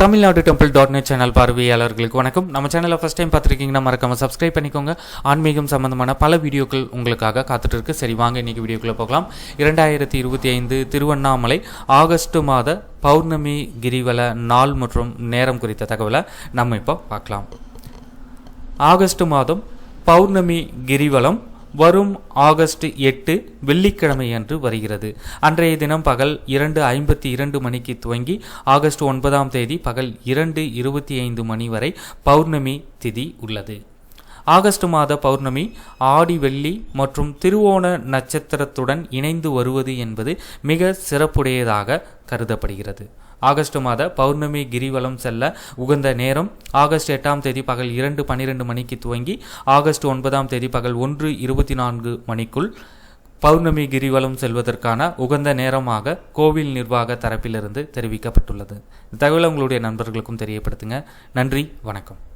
Tamil Nadu temple dot net channel பார்வையாளர்களுக்கு வணக்கம். நம்ம சேனலை ஃபஸ்ட் டைம் பார்த்துருக்கீங்கன்னா மறக்காம சப்ஸ்கிரைப் பண்ணிக்கோங்க. ஆன்மீகம் சம்பந்தமான பல வீடியோக்கள் உங்களுக்காக காத்துட்டு இருக்கு. சரி வாங்க இன்னைக்கு வீடியோக்குள்ளே போகலாம். இரண்டாயிரத்தி இருபத்தி ஐந்து திருவண்ணாமலை ஆகஸ்ட் மாத பௌர்ணமி கிரிவல நாள் மற்றும் நேரம் குறித்த தகவலை நம்ம இப்போ பார்க்கலாம். ஆகஸ்ட் மாதம் பௌர்ணமி கிரிவலம் வரும் ஆகஸ்ட் எட்டு வெள்ளிக்கிழமை அன்று வருகிறது. அன்றைய தினம் பகல் இரண்டு ஐம்பத்தி இரண்டு மணிக்கு துவங்கி ஆகஸ்ட் ஒன்பதாம் தேதி பகல் இரண்டு இருபத்தி ஐந்து மணி வரை பௌர்ணமி திதி உள்ளது. ஆகஸ்ட் மாத பௌர்ணமி ஆடி வெள்ளி மற்றும் திருவோண நட்சத்திரத்துடன் இணைந்து வருவது என்பது மிக சிறப்புடையதாக கருதப்படுகிறது. ஆகஸ்ட் மாத பௌர்ணமி கிரிவலம் செல்ல உகந்த நேரம் ஆகஸ்ட் எட்டாம் தேதி பகல் இரண்டு பன்னிரெண்டு மணிக்கு துவங்கி ஆகஸ்ட் ஒன்பதாம் தேதி பகல் ஒன்று இருபத்தி நான்கு மணிக்குள் பௌர்ணமி கிரிவலம் செல்வதற்கான உகந்த நேரமாக கோவில் நிர்வாக தரப்பிலிருந்து தெரிவிக்கப்பட்டுள்ளது. இந்த தகவலை உங்களுடைய நண்பர்களுக்கும் தெரியப்படுத்துங்க. நன்றி வணக்கம்.